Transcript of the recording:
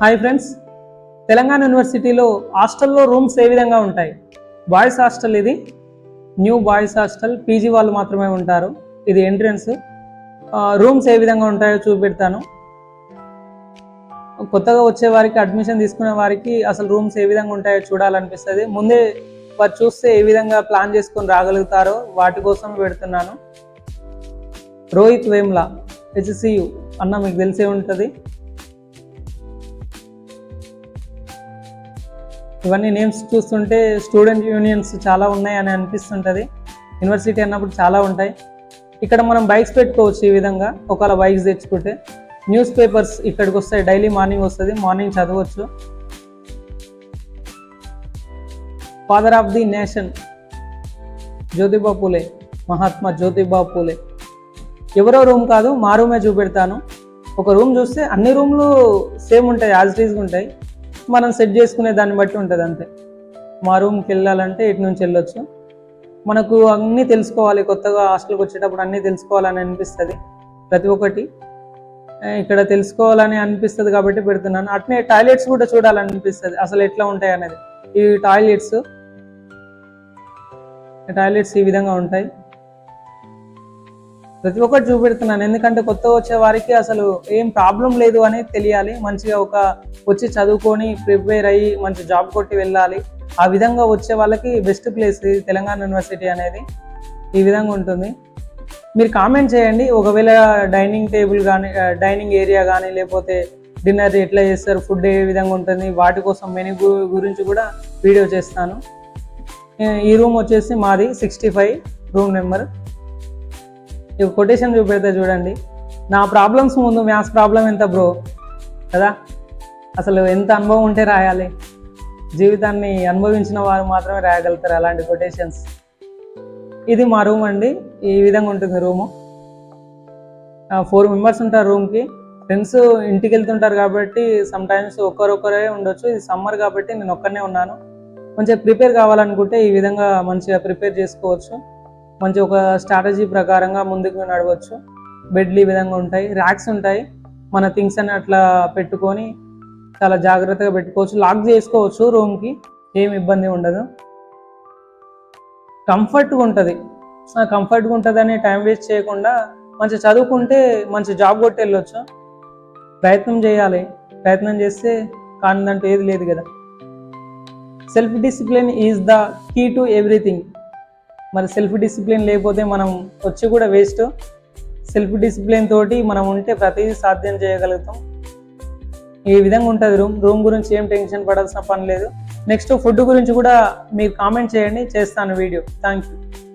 Hi friends Telangana యూనివర్సిటీలో హాస్టల్లో rooms ఏ విధంగా ఉంటాయి? బాయ్స్ హాస్టల్ ఇది. New boys hostel. పీజీ వాళ్ళు మాత్రమే ఉంటారు. ఇది ఎంట్రన్స్ రూమ్స్ ఏ విధంగా ఉంటాయో చూపెడతాను. కొత్తగా వచ్చే వారికి అడ్మిషన్ తీసుకునే వారికి అసలు రూమ్స్ ఏ విధంగా ఉంటాయో చూడాలనిపిస్తుంది. ముందే వారు చూస్తే ఏ విధంగా ప్లాన్ చేసుకొని రాగలుగుతారో వాటి కోసం పెడుతున్నాను. రోహిత్ వేమ్లా హెచ్సియు అన్న మీకు తెలిసే ఉంటుంది. ఇవన్నీ నేమ్స్ చూస్తుంటే స్టూడెంట్ యూనియన్స్ చాలా ఉన్నాయి అని అనిపిస్తుంటుంది. యూనివర్సిటీ అన్నప్పుడు చాలా ఉంటాయి. ఇక్కడ మనం బైక్స్ పెట్టుకోవచ్చు ఈ విధంగా. ఒకవేళ బైక్స్ తెచ్చుకుంటే న్యూస్ పేపర్స్ ఇక్కడికి వస్తాయి. డైలీ మార్నింగ్ వస్తుంది. మార్నింగ్ చదవచ్చు. Father of the nation Jyotiba Phule Mahatma Jyotiba Phule. ఎవరో రూమ్ కాదు మా రూమే చూపెడతాను. ఒక రూమ్ చూస్తే అన్ని రూమ్లు సేమ్ ఉంటాయి యాజ్ టీజ్గా ఉంటాయి. మనం సెట్ చేసుకునే దాన్ని బట్టి ఉంటుంది అంతే. మా రూమ్కి వెళ్ళాలంటే ఇటు నుంచి వెళ్ళొచ్చు. మనకు అన్నీ తెలుసుకోవాలి కొత్తగా హాస్టల్కి వచ్చేటప్పుడు అన్నీ తెలుసుకోవాలని అనిపిస్తుంది. ప్రతి ఒక్కటి ఇక్కడ తెలుసుకోవాలని అనిపిస్తుంది కాబట్టి పెడుతున్నాను. అట్నే టాయిలెట్స్ కూడా చూడాలనిపిస్తుంది అసలు ఎట్లా ఉంటాయి అనేది. ఈ టాయిలెట్స్ టాయిలెట్స్ ఈ విధంగా ఉంటాయి. ప్రతి ఒక్కటి చూపెడుతున్నాను. ఎందుకంటే కొత్తగా వచ్చే వారికి అసలు ఏం ప్రాబ్లం లేదు అని తెలియాలి. మంచిగా ఒక వచ్చి చదువుకొని ప్రిపేర్ అయ్యి మంచి జాబ్ కొట్టి వెళ్ళాలి. ఆ విధంగా వచ్చే వాళ్ళకి బెస్ట్ ప్లేస్ ఇది తెలంగాణ యూనివర్సిటీ అనేది ఈ విధంగా ఉంటుంది. మీరు కామెంట్ చేయండి. ఒకవేళ డైనింగ్ టేబుల్ కానీ డైనింగ్ ఏరియా కానీ లేకపోతే డిన్నర్ ఎట్లా చేస్తారు ఫుడ్ ఏ విధంగా ఉంటుంది వాటి కోసం మెనూ గురించి కూడా వీడియో చేస్తాను. ఈ రూమ్ వచ్చేసి మాది సిక్స్టీ ఫైవ్ రూమ్ నెంబర్ ఇక కొటేషన్ చూపెడితే చూడండి. నా ప్రాబ్లమ్స్ ముందు మ్యాథ్స్ ప్రాబ్లం ఎంత బ్రో కదా? అసలు ఎంత అనుభవం ఉంటే రాయాలి? జీవితాన్ని అనుభవించిన వారు మాత్రమే రాయగలుగుతారు అలాంటి కొటేషన్స్ ఇది మా రూమ్ అండి. ఈ విధంగా ఉంటుంది రూము ఫోర్ మెంబర్స్ ఉంటారు రూమ్కి ఫ్రెండ్స్ ఇంటికి వెళ్తుంటారు కాబట్టి సమ్ టైమ్స్ ఒక్కరొక్కరే ఉండొచ్చు. ఇది సమ్మర్ కాబట్టి నేను ఒక్కనే ఉన్నాను. మంచిగా ప్రిపేర్ కావాలనుకుంటే ఈ విధంగా మంచిగా ప్రిపేర్ చేసుకోవచ్చు. మంచి ఒక స్ట్రాటజీ ప్రకారంగా ముందుకు నడవచ్చు. బెడ్లు ఈ విధంగా ఉంటాయి. ర్యాక్స్ ఉంటాయి. మన థింగ్స్ అని అట్లా పెట్టుకొని చాలా జాగ్రత్తగా పెట్టుకోవచ్చు. లాక్ చేసుకోవచ్చు రూమ్కి ఏం ఇబ్బంది ఉండదు. కంఫర్ట్గా ఉంటుంది. కంఫర్ట్గా ఉంటుంది అని టైం వేస్ట్ చేయకుండా మంచి చదువుకుంటే మంచి జాబ్ కొట్టి వెళ్ళొచ్చు. ప్రయత్నం చేయాలి. ప్రయత్నం చేస్తే కానిదంటూ ఏది లేదు కదా. Self discipline is the key to everything మరి సెల్ఫ్ డిసిప్లిన్ లేకపోతే మనం వచ్చి కూడా వేస్ట్ సెల్ఫ్ డిసిప్లిన్ తోటి మనం ఉంటే ప్రతిదీ సాధ్యం చేయగలుగుతాం. ఈ విధంగా ఉంటుంది రూమ్ రూమ్ గురించి ఏం టెన్షన్ పడాల్సిన పని లేదు. నెక్స్ట్ ఫుడ్ గురించి కూడా మీరు కామెంట్ చేయండి. చేస్తాను వీడియో థ్యాంక్ యూ